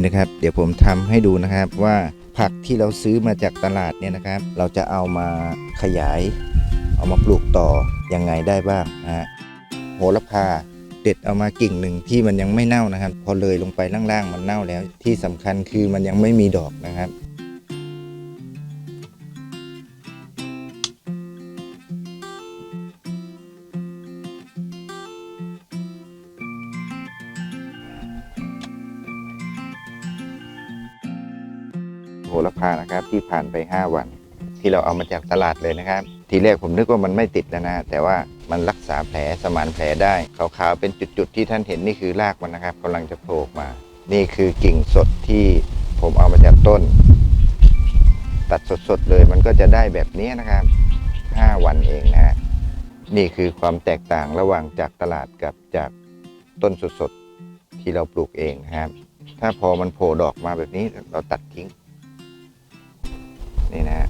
นี่นะครับ เดี๋ยวผมทำให้ดูนะครับว่าผักที่เราซื้อมาจากตลาดเนี่ยนะครับ เราจะเอามาขยาย เอามาปลูกต่อยังไงได้บ้างนะฮะโหระพาเด็ดเอามากิ่งหนึ่งที่มันยังไม่เน่านะครับ พอเลยลงไปล่างๆมันเน่าแล้ว ที่สำคัญคือมันยังไม่มีดอกนะครับ ที่ผ่านไป 5 วัน ที่เราเอามาจากตลาดเลยนะครับ ทีแรกผมนึกว่ามันไม่ติดแล้วนะแต่ว่ามันรักษาแผลสมานแผลได้ขาวๆเป็นจุดๆที่ท่านเห็นนี่คือรากมันนะครับกำลังจะโผล่มา นี่คือกิ่งสดที่ผมเอามาจากต้น ตัดสดๆเลยมันก็จะได้แบบนี้นะครับ 5 วันเองนะ นี่คือความแตกต่างระหว่างจากตลาดกับจากต้นสดๆที่เราปลูกเองนะครับ ถ้าพอมันโผล่ดอกมาแบบนี้เราตัดทิ้ง นี่นะฮะ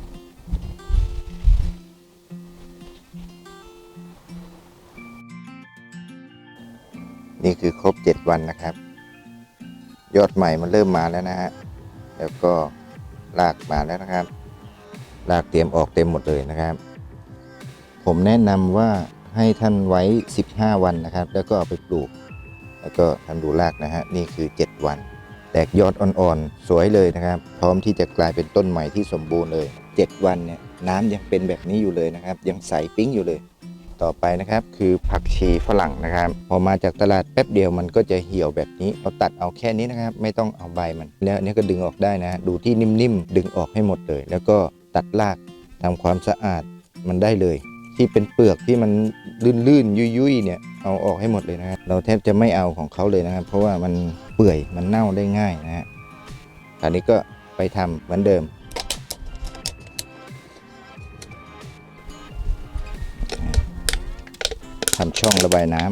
นี่คือครบ 7 วันนะครับ ยอดใหม่มันเริ่มมาแล้วนะฮะแล้วก็รากมาแล้วนะครับรากเตรียมออกเต็มหมดเลยนะครับ ผมแนะนำว่าให้ท่านไว้ 15 วันนะครับ แล้วก็เอาไปปลูก แล้วก็ท่านดูรากนะฮะนี่คือ 7 วัน แตกยอดอ่อนๆ สวยเลยนะครับ พร้อมที่จะกลายเป็นต้นใหม่ที่สมบูรณ์เลย 7 วันเนี่ยน้ำยังเป็นแบบนี้อยู่เลยนะครับ ยังใสปิ้งอยู่เลย ต่อไปนะครับคือผักชีฝรั่งนะครับ พอมาจากตลาดแป๊บเดียวมันก็จะเหี่ยวแบบนี้เราตัดเอาแค่นี้นะครับ ไม่ต้องเอาใบมัน แล้วอันนี้ก็ดึงออกได้นะ ดูที่นิ่มๆดึงออกให้หมดเลย แล้วก็ตัดรากทำความสะอาดมันได้เลย ที่เป็นเปลือกที่มันลื่นๆ ยุ่ยๆเนี่ย เอาออกให้หมดเลยนะครับเราแทบจะไม่เอาของเขาเลยนะครับ เพราะว่ามันเปื่อยมันเน่าได้ง่ายนะฮะอันนี้ก็ไปทำเหมือนเดิมทำช่องระบายน้ำ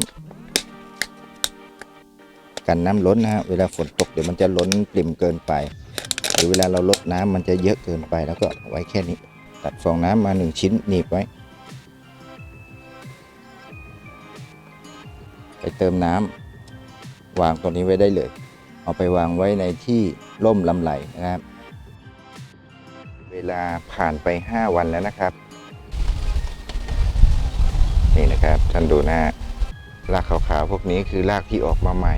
กันน้ำล้นนะฮะเวลาฝนตกเดี๋ยวมันจะล้นปริ่มเกินไป หรือเวลาเราลดน้ำมันจะเยอะเกินไปแล้วก็ไว้แค่นี้ ตัดฟองน้ำมาหนึ่งชิ้นหนีบไว้ ไปเติมน้ำวางตรงนี้ไว้ได้เลย เอาไปวางไว้ในที่ร่มลำไหลนะครับ เวลาผ่านไป 5 วันแล้วนะครับ นี่นะครับท่านดูนะฮะรากขาวๆพวกนี้คือรากที่ออกมาใหม่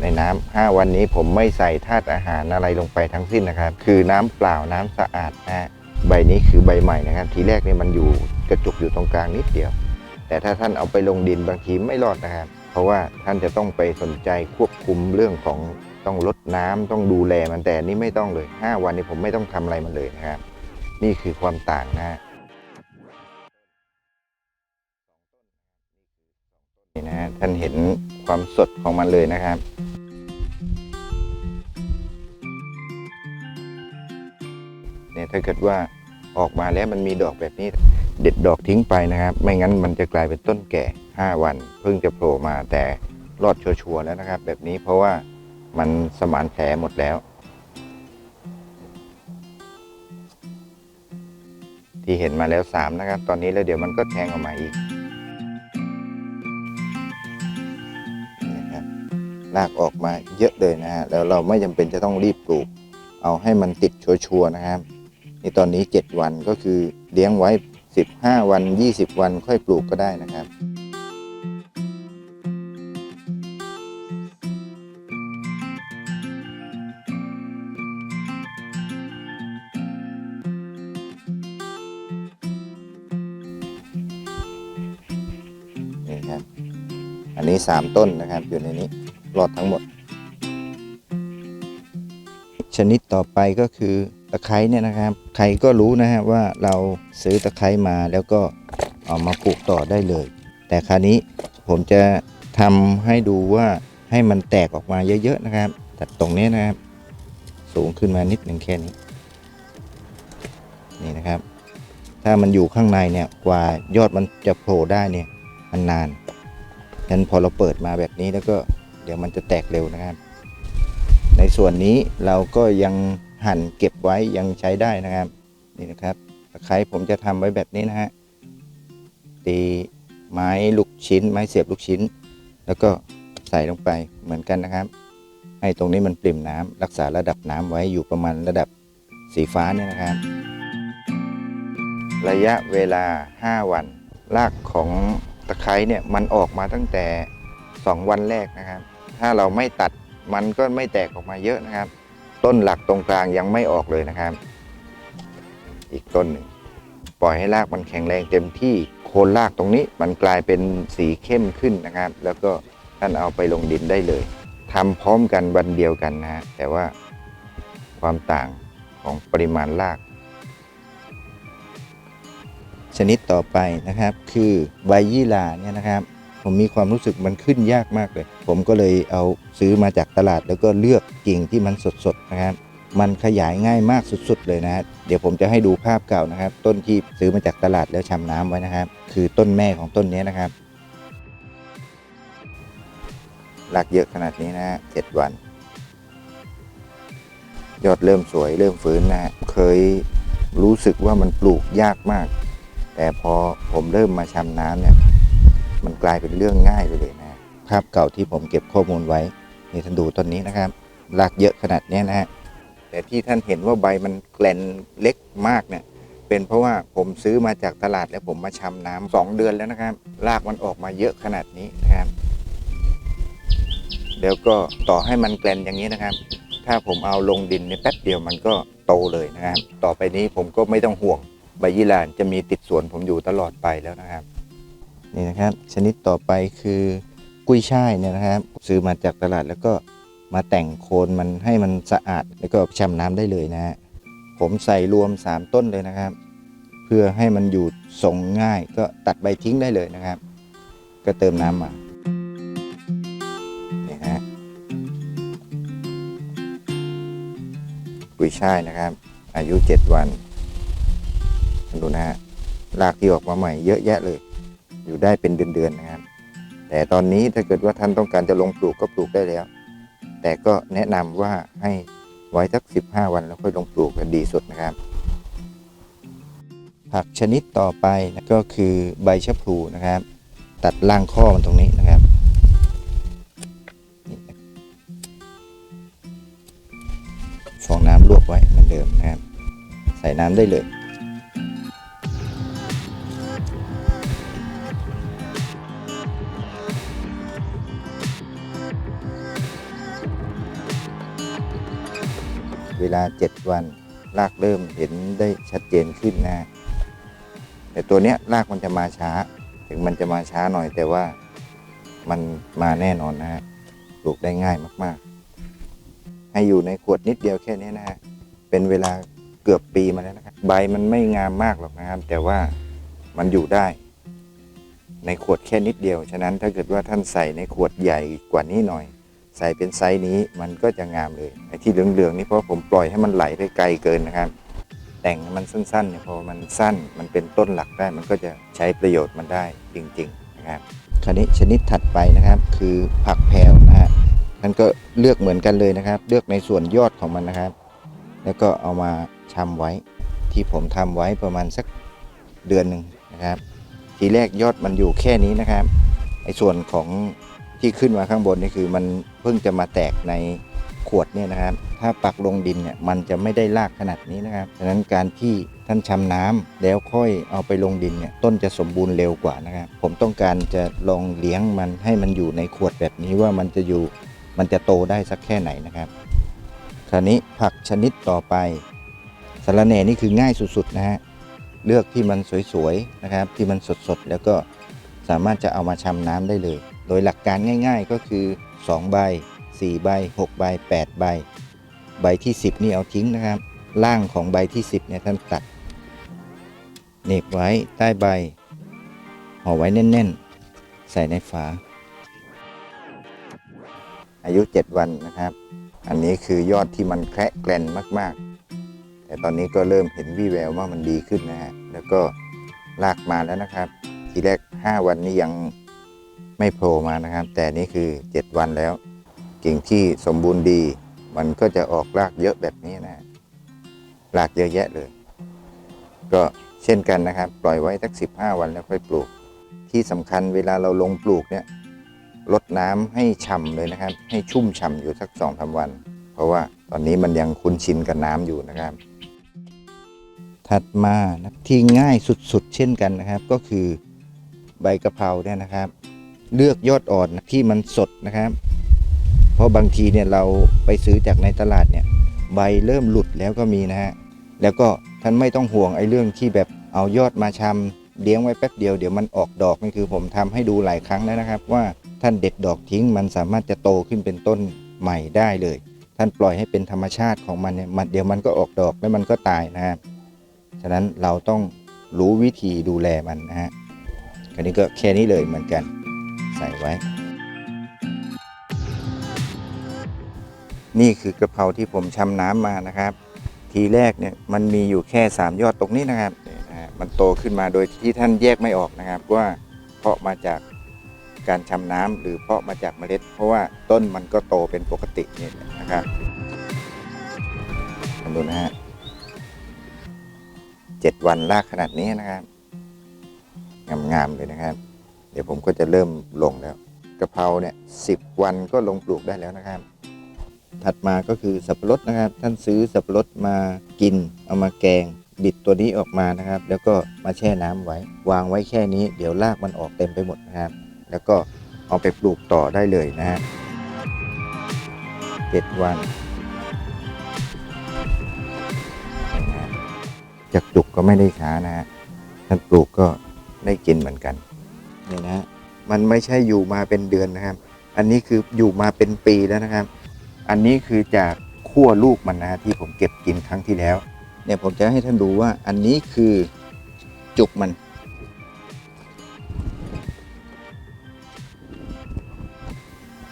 ในน้ำ5วันนี้ผมไม่ใส่ธาตุอาหารอะไรลงไปทั้งสิ้นนะครับ คือน้ำเปล่าน้ำสะอาดนะฮะใบนี้คือใบใหม่นะครับ ทีแรกเนี่ยมันอยู่กระจุกอยู่ตรงกลางนิดเดียว แต่ถ้าท่านเอาไปลงดินบางทีไม่รอดนะครับ เพราะว่าท่านจะต้องไปสนใจควบคุมเรื่องของต้องลดน้ำต้องดูแลมันแต่นี้ไม่ต้องเลย 5 วันนี้ผมไม่ต้องทำอะไรมันเลยนะครับ นี่คือความต่างนะฮะนี่นะท่านเห็นความสดของมันเลยนะครับเนี่ยถ้าเกิดว่าออกมาแล้วมันมีดอกแบบนี้ เด็ดดอกทิ้งไปนะครับ ไม่งั้นมันจะกลายเป็นต้นแก่ 5 วันเพิ่งจะโผล่มาแต่รอดชัวร์แล้วนะครับ แบบนี้เพราะว่ามันสมานแผลหมดแล้ว ที่เห็นมาแล้ว 3 นะครับ ตอนนี้แล้วเดี๋ยวมันก็แทงออกมาอีกนี่นะครับลากออกมาเยอะเลยนะฮะแล้วเราไม่จำเป็นจะต้องรีบปลูก เอาให้มันติดชัวร์นะครับนี่ตอนนี้ 7 วันก็คือเลี้ยงไว้ 15 วัน 20 วันค่อยปลูกก็ได้นะครับ อันนี้ 3 ต้นนะครับอยู่ในนี้รอดทั้งหมด ชนิดต่อไปก็คือตะไคร้เนี่ยนะครับใครก็รู้นะฮะว่าเราซื้อตะไคร้มาแล้วก็เอามาปลูกต่อได้เลย แต่คราวนี้ผมจะทำให้ดูว่าให้มันแตกออกมาเยอะๆนะครับแต่ตรงนี้นะครับ สูงขึ้นมานิดหนึ่งแค่นี้ นี่นะครับ ถ้ามันอยู่ข้างในเนี่ยกว่ายอดมันจะโผล่ได้เนี่ยมันนาน นั้นพอเราเปิดมาแบบนี้แล้วก็เดี๋ยวมันจะแตกเร็วนะครับ ในส่วนนี้เราก็ยังหั่นเก็บไว้ยังใช้ได้นะครับนี่นะครับตะไคร้ผมจะทำไว้แบบนี้นะฮะตีไม้ลูกชิ้น ไม้เสียบลูกชิ้น แล้วก็ใส่ลงไปเหมือนกันนะครับ ให้ตรงนี้มันปริ่มน้ำรักษาระดับน้ำไว้อยู่ประมาณระดับสีฟ้าเนี่ยนะครับ ระยะเวลา 5 วันรากของ ตะไคร้เนี่ยมันออกมาตั้งแต่ 2 วันแรกนะครับ ถ้าเราไม่ตัดมันก็ไม่แตกออกมาเยอะนะครับ ต้นหลักตรงกลางยังไม่ออกเลยนะครับ อีกต้นหนึ่งปล่อยให้รากมันแข็งแรงเต็มที่โคนรากตรงนี้มันกลายเป็นสีเข้มขึ้นนะครับ แล้วก็ท่านเอาไปลงดินได้เลยทำพร้อมกันวันเดียวกันนะฮะแต่ว่าความต่างของปริมาณราก ชนิดต่อไปนะครับ คือใบยี่หร่าเนี่ยนะครับ ผมมีความรู้สึกมันขึ้นยากมากเลย ผมก็เลยเอาซื้อมาจากตลาดแล้วก็เลือกกิ่งที่มันสดๆนะครับ มันขยายง่ายมากสุดๆเลยนะ เดี๋ยวผมจะให้ดูภาพเก่านะครับ ต้นที่ซื้อมาจากตลาดแล้วชำน้ำไว้นะครับ คือต้นแม่ของต้นนี้นะครับรากเยอะขนาดนี้นะฮะเจ็ดวัน ยอดเริ่มสวยเริ่มฟื้นนะฮะเคยรู้สึกว่ามันปลูกยากมาก แต่พอผมเริ่มมาชำน้ำเนี่ยมันกลายเป็นเรื่องง่ายไปเลยนะฮะภาพเก่าที่ผมเก็บข้อมูลไว้นี่ท่านดูต้นนี้นะครับรากเยอะขนาดเนี้ยนะฮะแต่ที่ท่านเห็นว่าใบมันแกลนเล็กมากเนี่ยเป็นเพราะว่าผมซื้อมาจากตลาดแล้วผมมาชำน้ำสองเดือนแล้วนะครับรากมันออกมาเยอะขนาดนี้นะครับเดี๋ยวก็ต่อให้มันแกลนอย่างนี้นะครับ ถ้าผมเอาลงดินในแป๊บเดียวมันก็โตเลยนะครับ ต่อไปนี้ผมก็ไม่ต้องห่วง ใบยี่หร่าจะมีติดสวนผมอยู่ตลอดไปแล้วนะครับ นี่นะครับชนิดต่อไปคือกุ้ยช่ายเนี่ยนะครับ ซื้อมาจากตลาดแล้วก็มาแต่งโคนมันให้มันสะอาดแล้วก็ชำน้ำได้เลยนะฮะผมใส่รวม 3 ต้นเลยนะครับ เพื่อให้มันอยู่ทรงง่ายก็ตัดใบทิ้งได้เลยนะครับ ก็เติมน้ำมานี่ฮะกุยช่ายนะครับ อายุ 7 วัน ดูนะฮะรากที่ออกมาใหม่เยอะแยะเลย อยู่ได้เป็นเดือนๆนะครับแต่ตอนนี้ถ้าเกิดว่าท่านต้องการจะลงปลูกก็ปลูกได้แล้ว แต่ก็แนะนำว่าให้ไว้สัก 15 วันแล้วค่อยลงปลูกจะดีสุดนะครับ ผักชนิดต่อไปนะก็คือใบชะพลูนะครับ ตัดล่างข้อมันตรงนี้นะครับฟองน้ำลวกไว้เหมือนเดิมนะครับ ใส่น้ำได้เลย ลา 7 วัน รากเริ่มเห็นได้ชัดเจนขึ้นนะแต่ตัวเนี้ยรากมันจะมาช้า ถึงมันจะมาช้าหน่อยแต่ว่ามันมาแน่นอนนะฮะปลูกได้ง่ายมาก ๆ ให้อยู่ในขวดนิดเดียวแค่นี้นะฮะเป็นเวลาเกือบปีมาแล้วนะครับใบมันไม่งามมากหรอกนะครับ แต่ว่ามันอยู่ได้ ในขวดแค่นิดเดียว ฉะนั้นถ้าเกิดว่าท่านใส่ในขวดใหญ่กว่านี้หน่อย ใส่เป็นไซส์นี้มันก็จะงามเลยไอ้ที่เหลืองๆนี่เพราะผมปล่อยให้มันไหลไปไกลเกินนะครับ แต่งให้มันสั้นๆเนี่ยพอมันสั้นมันเป็นต้นหลักได้มันก็จะใช้ประโยชน์มันได้จริง ๆนะครับ คราวนี้ชนิดถัดไปนะครับ คือผักแพรวนะฮะท่านก็เลือกเหมือนกันเลยนะครับ เลือกในส่วนยอดของมันนะครับ แล้วก็เอามาชำไว้ที่ผมทำไว้ประมาณสักเดือนหนึ่งนะครับ ทีแรกยอดมันอยู่แค่นี้นะครับไอ้ส่วนของที่ขึ้นมาข้างบนนี่คือมัน เพิ่งจะมาแตกในขวดเนี่ยนะครับ ถ้าปักลงดินเนี่ยมันจะไม่ได้รากขนาดนี้นะครับฉะนั้นการที่ท่านชำน้ำแล้วค่อยเอาไปลงดินเนี่ยต้นจะสมบูรณ์เร็วกว่านะครับ ผมต้องการจะลองเลี้ยงมันให้มันอยู่ในขวดแบบนี้ว่ามันจะอยู่มันจะโตได้สักแค่ไหนนะครับ คราวนี้ผักชนิดต่อไปสาระแหน่นี่คือง่ายสุดๆนะฮะเลือกที่มันสวยๆนะครับ ที่มันสดๆแล้วก็สามารถจะเอามาชำน้ำได้เลย โดยหลักการง่าย ๆ ก็คือ 2 ใบ 4 ใบ 6 ใบ 8 ใบ ใบที่ 10 นี่เอาทิ้งนะครับ ล่างของใบที่ 10เนี่ยท่านตัดเหน็บไว้ใต้ใบห่อไว้แน่น ๆ ใส่ในฝา อายุ 7 วันนะครับ อันนี้คือยอดที่มันแคระแกลนมากๆ แต่ตอนนี้ก็เริ่มเห็นวี่แววว่ามันดีขึ้นนะฮะแล้วก็ลากมาแล้วนะครับ ทีแรก 5 วันนี้ยัง ไม่โผล่มานะครับ แต่นี่คือ 7 วันแล้ว กิ่งที่สมบูรณ์ดี มันก็จะออกรากเยอะแบบนี้นะรากเยอะแยะเลย ก็เช่นกันนะครับ ปล่อยไว้สัก 15 วันแล้วค่อยปลูก ที่สำคัญเวลาเราลงปลูกเนี่ยลดน้ำให้ฉ่ำเลยนะครับ ให้ชุ่มฉ่ำอยู่สักสองสาวัน เพราะว่าตอนนี้มันยังคุ้นชินกับน้ำอยู่นะครับ ถัดมานะที่ง่ายสุดๆ เช่นกันนะครับ ก็คือใบกะเพราเนี่ยนะครับ เลือกยอดอ่อนที่มันสดนะครับ เพราะบางทีเนี่ยเราไปซื้อจากในตลาดเนี่ยใบเริ่มหลุดแล้วก็มีนะฮะแล้วก็ท่านไม่ต้องห่วงไอ้เรื่องที่แบบเอายอดมาชำเลี้ยงไว้แป๊บเดียวเดี๋ยวมันออกดอกนี่คือผมทำให้ดูหลายครั้งแล้วนะครับ ว่าท่านเด็ดดอกทิ้งมันสามารถจะโตขึ้นเป็นต้นใหม่ได้เลย ท่านปล่อยให้เป็นธรรมชาติของมันเนี่ยมันเดี๋ยวมันก็ออกดอกแล้วมันก็ตายนะครับฉะนั้นเราต้องรู้วิธีดูแลมันนะฮะคราวนี้ก็แค่นี้เลยเหมือนกัน ใส่ไว้ นี่คือกระเพราที่ผมชำน้ำมานะครับ ทีแรกเนี่ยมันมีอยู่แค่ 3 ยอดตรงนี้นะครับมันโตขึ้นมาโดยที่ท่านแยกไม่ออกนะครับว่าเพาะมาจากการชำน้ำหรือเพาะมาจากเมล็ด เพราะว่าต้นมันก็โตเป็นปกตินี่นะครับดูนะฮะเจ็ดวันลากขนาดนี้นะครับงามๆเลยนะครับ เดี๋ยวผมก็จะเริ่มลงแล้วกะเพราเนี่ยสิบวันก็ลงปลูกได้แล้วนะครับ ถัดมาก็คือสับปะรดนะครับ ท่านซื้อสับปะรดมากิน เอามาแกง บิดตัวนี้ออกมานะครับ แล้วก็มาแช่น้ำไว้ วางไว้แค่นี้ เดี๋ยวรากมันออกเต็มไปหมดนะครับ แล้วก็เอาไปปลูกต่อได้เลยนะฮะเจ็ดวันนะฮะจากจุกก็ไม่ได้ช้านะฮะท่านปลูกก็ได้กินเหมือนกัน นี่นะมันไม่ใช่อยู่มาเป็นเดือนนะครับ อันนี้คืออยู่มาเป็นปีแล้วนะครับ อันนี้คือจากขั้วลูกมันนะที่ผมเก็บกินครั้งที่แล้ว เนี่ยผมจะให้ท่านดูว่าอันนี้คือจุกมัน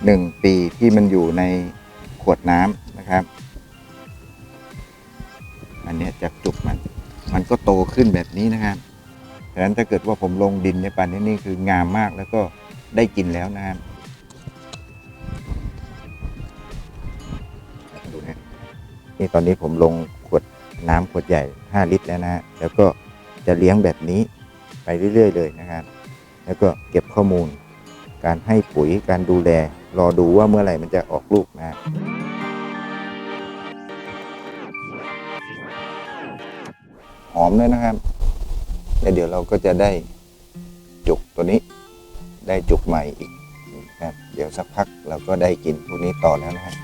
หนึ่งปีที่มันอยู่ในขวดน้ำนะครับ อันนี้จากจุกมัน มันก็โตขึ้นแบบนี้นะครับ ดังนั้นถ้าเกิดว่าผมลงดินในป่านนี้นี่คืองามมากแล้วก็ได้กินแล้วนะครับดูนะนี่ตอนนี้ผมลงขวดน้ำขวดใหญ่ 5 ลิตรแล้วนะ แล้วก็จะเลี้ยงแบบนี้ไปเรื่อย ๆ เลยนะครับ แล้วก็เก็บข้อมูล การให้ปุ๋ยการดูแล รอดูว่าเมื่อไหร่มันจะออกลูกนะฮะหอมเลยนะครับ แล้วเดี๋ยวเราก็จะได้จุกตัวนี้ได้จุกใหม่อีกนะครับเดี๋ยวสักพักเราก็ได้กินพวกนี้ต่อแล้วนะครับ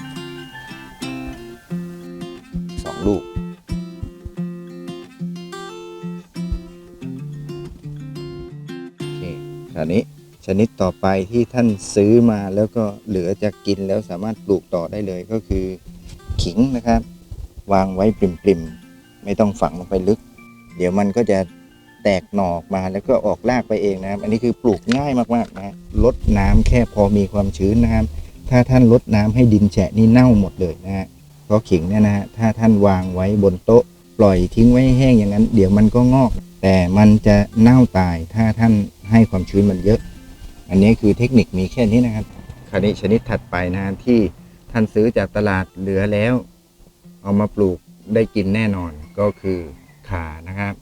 สองลูกโอเคคราวนี้ชนิดต่อไปที่ท่านซื้อมาแล้วก็เหลือจะกินแล้วสามารถปลูกต่อได้เลยก็คือขิงนะครับ วางไว้ปริมๆ ไม่ต้องฝังลงไปลึก เดี๋ยวมันก็จะ แตกหนอออกมาแล้วก็ออกรากไปเองนะครับ อันนี้คือปลูกง่ายมากๆนะฮะลดน้ำแค่พอมีความชื้นนะครับ ถ้าท่านลดน้ำให้ดินแฉะนี่เน่าหมดเลยนะฮะเพราะขิงเนี่ยนะฮะถ้าท่านวางไว้บนโต๊ะ ปล่อยทิ้งไว้แห้งอย่างนั้น เดี๋ยวมันก็งอก แต่มันจะเน่าตายถ้าท่านให้ความชื้นมันเยอะ อันนี้คือเทคนิคมีแค่นี้นะครับคราวนี้ชนิดถัดไปนะฮะที่ท่านซื้อจากตลาดเหลือแล้ว เอามาปลูกได้กินแน่นอนก็คือขานะครับ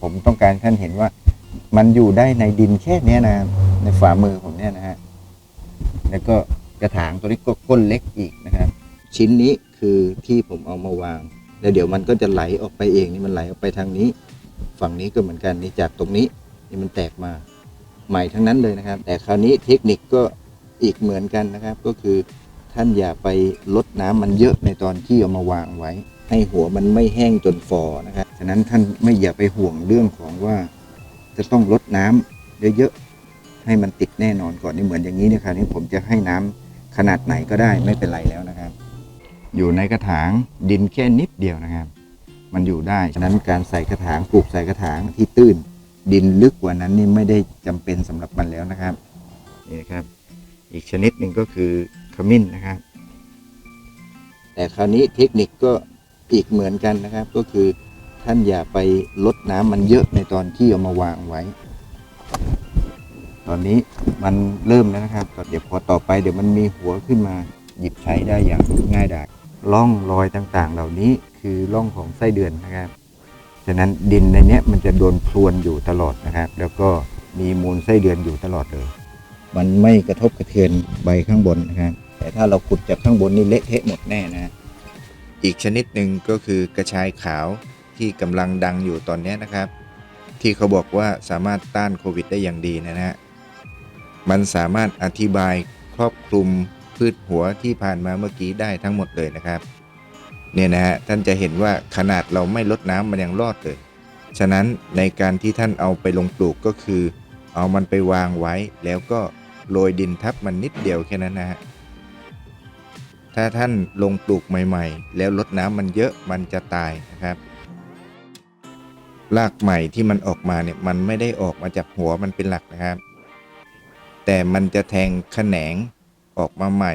ผมต้องการท่านเห็นว่ามันอยู่ได้ในดินแค่เนี้ยนะ ในฝ่ามือผมเนี่ยนะฮะ แล้วก็กระถางตัวนี้ก็ก้นเล็กอีกนะครับ ชิ้นนี้คือที่ผมเอามาวาง แล้วเดี๋ยวมันก็จะไหลออกไปเองนี่มันไหลออกไปทางนี้ ฝั่งนี้ก็เหมือนกันนี่จากตรงนี้นี่มันแตกมาใหม่ทั้งนั้นเลยนะครับ แต่คราวนี้เทคนิคก็อีกเหมือนกันนะครับ ก็คือท่านอย่าไปลดน้ำมันเยอะในตอนที่เอามาวางไว้ ให้หัวมันไม่แห้งจนฟอนะครับฉะนั้นท่านไม่อย่าไปห่วงเรื่องของว่า จะต้องลดน้ำเยอะๆให้มันติดแน่นอนก่อนนี่เหมือนอย่างนี้นะครับนี่ผมจะให้น้ำขนาดไหนก็ได้ไม่เป็นไรแล้วนะครับ อยู่ในกระถางดินแค่นิดเดียวนะครับ มันอยู่ได้ฉะนั้นการใส่กระถางปลูกใส่กระถางที่ตื้น ดินลึกกว่านั้นนี่ไม่ได้จำเป็นสำหรับมันแล้วนะครับนี่นะครับ อีกชนิดหนึ่งก็คือขมิ้นนะครับ แต่คราวนี้เทคนิคก็ อีกเหมือนกันนะครับ ก็คือท่านอย่าไปลดน้ำมันเยอะในตอนที่เอามาวางไว้ ตอนนี้มันเริ่มแล้วนะครับเดี๋ยวพอต่อไปเดี๋ยวมันมีหัวขึ้นมาหยิบใช้ได้อย่างง่ายดายร่องรอยต่างๆ เหล่านี้คือร่องของไส้เดือนนะครับฉะนั้นดินในนี้มันจะโดนพรวนอยู่ตลอดนะครับ แล้วก็มีมูลไส้เดือนอยู่ตลอดเลย มันไม่กระทบกระเทือนใบข้างบนนะครับ แต่ถ้าเราขุดจากข้างบนนี่เละเทะหมดแน่นะ อีกชนิดหนึ่งก็คือกระชายขาวที่กำลังดังอยู่ตอนนี้นะครับ ที่เขาบอกว่าสามารถต้านโควิดได้อย่างดีนะฮะมันสามารถอธิบายครอบคลุมพืชหัวที่ผ่านมาเมื่อกี้ได้ทั้งหมดเลยนะครับเนี่ยนะฮะท่านจะเห็นว่าขนาดเราไม่ลดน้ำมันยังรอดเลย ฉะนั้นในการที่ท่านเอาไปลงปลูกก็คือ เอามันไปวางไว้แล้วก็โรยดินทับมันนิดเดียวแค่นั้นนะฮะ ถ้าท่านลงปลูกใหม่ ๆ แล้วลดน้ำมันเยอะมันจะตายนะครับรากใหม่ที่มันออกมาเนี่ยมันไม่ได้ออกมาจากหัวมันเป็นหลักนะครับ แต่มันจะแทงแขนงออกมาใหม่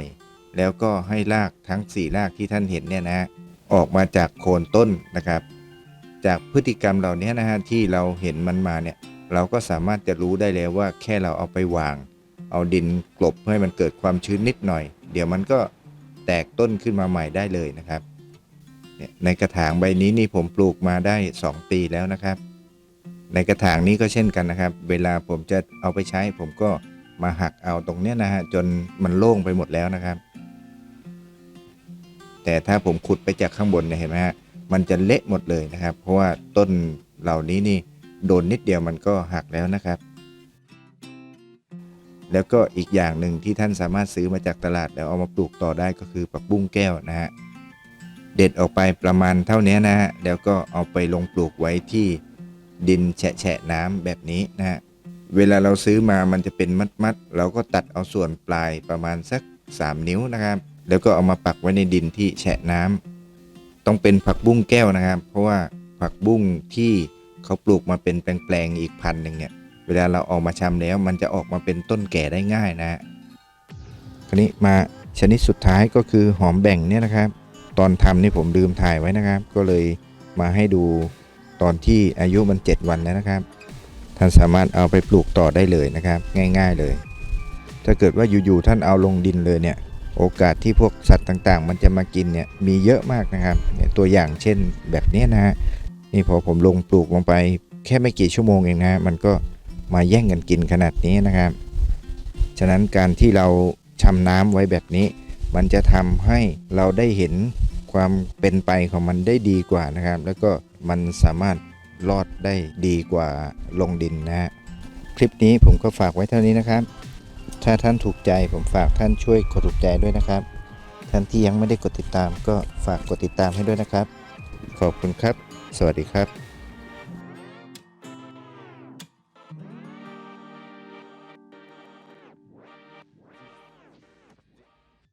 แล้วก็ให้รากทั้ง4รากที่ท่านเห็นเนี่ยนะฮะออกมาจากโคนต้นนะครับ จากพฤติกรรมเหล่านี้นะฮะที่เราเห็นมันมาเนี่ยเราก็สามารถจะรู้ได้แล้วว่าแค่เราเอาไปวาง เอาดินกลบเพื่อให้มันเกิดความชื้นนิดหน่อย เดี๋ยวมันก็ แตกต้นขึ้นมาใหม่ได้เลยนะครับ ในกระถางใบนี้นี่ผมปลูกมาได้ 2 ปีแล้วนะครับ ในกระถางนี้ก็เช่นกันนะครับ เวลาผมจะเอาไปใช้ ผมก็มาหักเอาตรงเนี้ยนะฮะจนมันโล่งไปหมดแล้วนะครับ แต่ถ้าผมขุดไปจากข้างบนเนี่ยเห็นไหมฮะมันจะเละหมดเลยนะครับ เพราะว่าต้นเหล่านี้นี่โดนนิดเดียวมันก็หักแล้วนะครับ แล้วก็อีกอย่างหนึ่งที่ท่านสามารถซื้อมาจากตลาดแล้วเอามาปลูกต่อได้ก็คือผักบุ้งแก้วนะฮะเด็ดออกไปประมาณเท่านี้นะฮะแล้วก็เอาไปลงปลูกไว้ที่ดินแฉะแฉะน้ำแบบนี้นะฮะเวลาเราซื้อมามันจะเป็นมัดๆเราก็ตัดเอาส่วนปลายประมาณสัก 3 นิ้วนะครับ แล้วก็เอามาปักไว้ในดินที่แฉะน้ำต้องเป็นผักบุ้งแก้วนะครับ เพราะว่าผักบุ้งที่เขาปลูกมาเป็นแปลงๆอีกพันหนึ่งเนี่ย เวลาเราออกมาชำแล้ว มันจะออกมาเป็นต้นแก่ได้ง่ายนะฮะคราวนี้มาชนิดสุดท้ายก็คือหอมแบ่งเนี่ยนะครับ ตอนทำนี่ผมลืมถ่ายไว้นะครับ ก็เลยมาให้ดูตอนที่อายุมัน 7 วันแล้วนะครับ ท่านสามารถเอาไปปลูกต่อได้เลยนะครับ ง่าย ๆเลย ถ้าเกิดว่าอยู่ๆท่านเอาลงดินเลยเนี่ย โอกาสที่พวกสัตว์ต่างๆ มันจะมากินเนี่ยมีเยอะมากนะครับ ตัวอย่างเช่นแบบนี้นะฮะนี่พอผมลงปลูกลงไปแค่ไม่กี่ชั่วโมงเองนะมันก็ มาแย่งกันกินขนาดนี้นะครับ ฉะนั้นการที่เราชำน้ำไว้แบบนี้ มันจะทำให้เราได้เห็นความเป็นไปของมันได้ดีกว่านะครับ แล้วก็มันสามารถรอดได้ดีกว่าลงดินนะฮะคลิปนี้ผมก็ฝากไว้เท่านี้นะครับ ถ้าท่านถูกใจผมฝากท่านช่วยกดถูกใจด้วยนะครับ ท่านที่ยังไม่ได้กดติดตามก็ฝากกดติดตามให้ด้วยนะครับ ขอบคุณครับ สวัสดีครับ